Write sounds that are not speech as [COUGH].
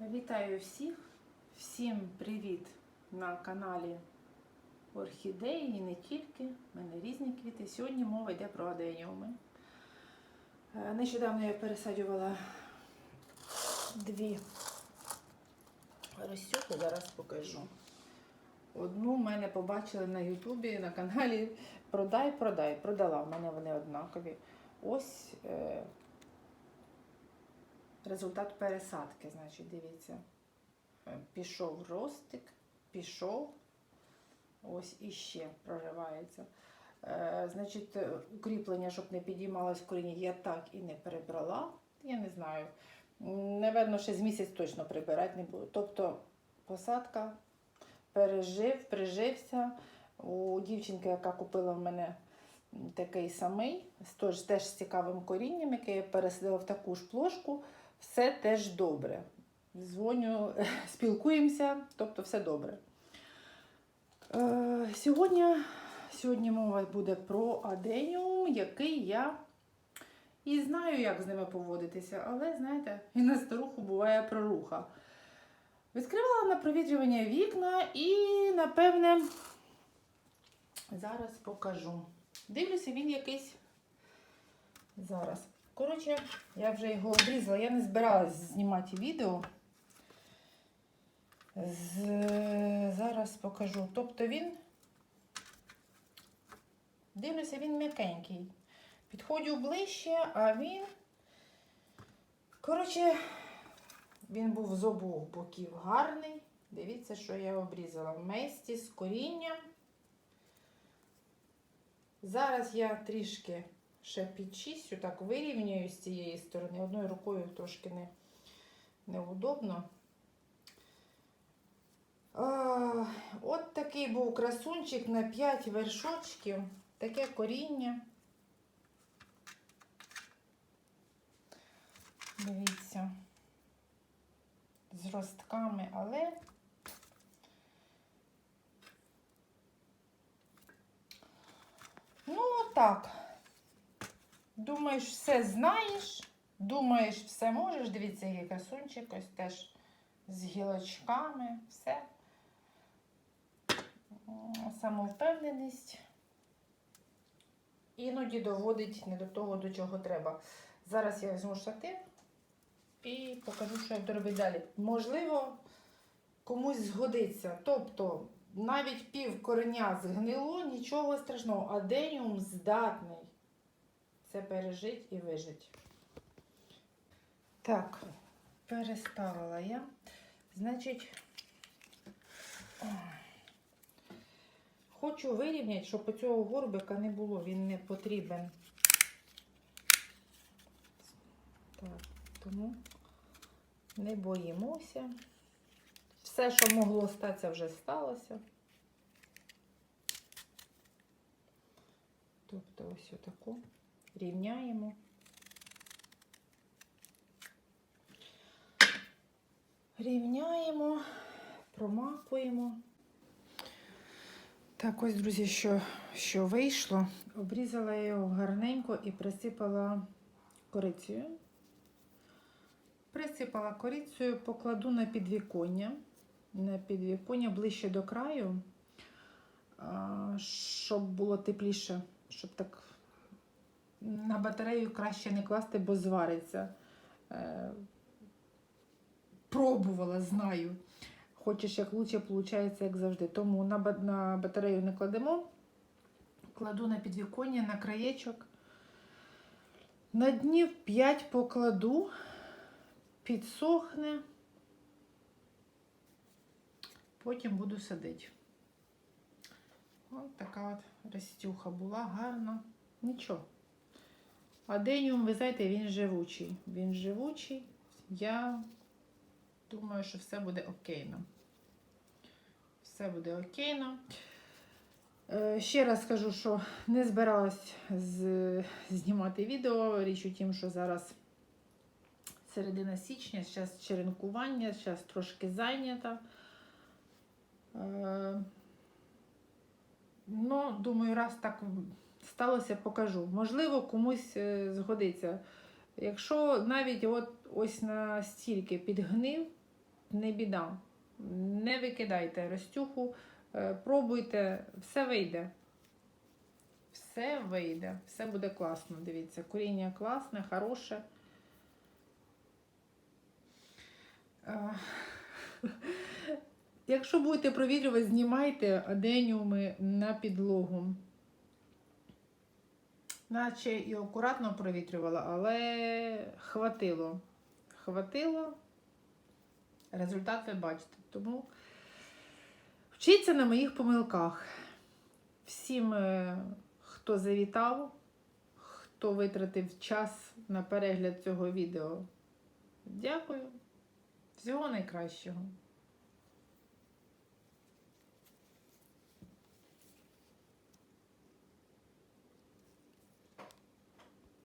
Вітаю всіх! Всім привіт на каналі Орхідеї і не тільки. У мене різні квіти. Сьогодні мова йде про аденіуми. Е, Нещодавно я пересаджувала дві розсюки, зараз покажу. Одну в мене побачили на Ютубі на каналі Продай, продай. Продала. В мене вони однакові. Ось е, результат пересадки, значить, дивіться. Е, Пішов ростик, пішов. Ось іще проривається. Е, значить, е, укріплення, щоб не підіймалось коріння, я так і не перебрала. Я не знаю. М, Наверно, ще з місяць точно прибирати не буду. Тобто посадка пережив, прижився. У дівчинки, яка купила в мене такий самий, теж, з цікавим корінням, який я пересадила в таку ж плошку, все теж добре. Дзвоню, [LAUGHS] спілкуємося, тобто все добре. Е, сьогодні, сьогодні мова буде про аденіум, який я і знаю, як з ними поводитися, але, знаєте, і на старуху буває проруха. Відкривала на провітрювання вікна і, напевне, зараз покажу. Дивлюся, він якийсь. Зараз. Коротше, я вже його обрізала, я не збиралась знімати відео. З... Зараз покажу. Тобто він, дивлюся, він м'якенький. Підходжу ближче, а він. Коротше, він був з обох боків гарний. Дивіться, що я обрізала в месті з корінням. Зараз я трішки ще підчистю, так вирівнюю з цієї сторони. Одною рукою трошки не, неудобно. А, от такий був красунчик на 5 вершочків. Таке коріння. Дивіться, з ростками, але ну так. Думаєш, все знаєш, думаєш, все можеш. Дивіться, який красунчик, ось теж з гілочками, все. Самовпевненість. Іноді доводить не до того, до чого треба. Зараз я візьму штатив і покажу, що я буду робити далі. Можливо, комусь згодиться. Тобто, навіть пів кореня згнило, нічого страшного. Аденіум здатний це пережить і вижить. Так, переставила я. Значить, хочу вирівняти, щоб у цього горбика не було, він не потрібен. Так, тому не боїмося. Все, що могло статися, вже сталося. Тобто ось отаку рівняємо. Рівняємо, промакуємо. Так, ось, друзі, що, що вийшло. Обрізала я його гарненько і присипала корицею. Присипала корицею, покладу на підвіконня. На підвіконня ближче до краю, щоб було тепліше, щоб так на батарею краще не класти, бо звариться. Е, Пробувала, знаю. Хочеш як лучше, виходить, як завжди. Тому на, батарею не кладемо. Кладу на підвіконня, на краєчок. На днів 5 покладу, підсохне. Потім буду садити. Ось така от ростюха була гарна. Нічого. Аденіум, ви знаєте, він живучий. Він живучий. Я думаю, що все буде окейно. Все буде окейно. Е, Ще раз скажу, що не збиралась знімати відео. Річ у тім, що зараз середина січня, зараз черенкування, зараз трошки зайнята. Е, Ну, думаю, раз так сталося, покажу. Можливо, комусь е, згодиться. Якщо навіть от ось настільки підгнив, не біда. Не викидайте розтюху, е, пробуйте, все вийде. Все вийде, все буде класно. Дивіться, коріння класне, хороше. Е, [LAUGHS] Якщо будете провітрювати, знімайте аденіуми на підлогу. Наче і акуратно провітрювала, але хватило. Хватило. Результат ви бачите. Тому вчіться на моїх помилках. Всім, е, хто завітав, хто витратив час на перегляд цього відео. Дякую. Всього найкращого.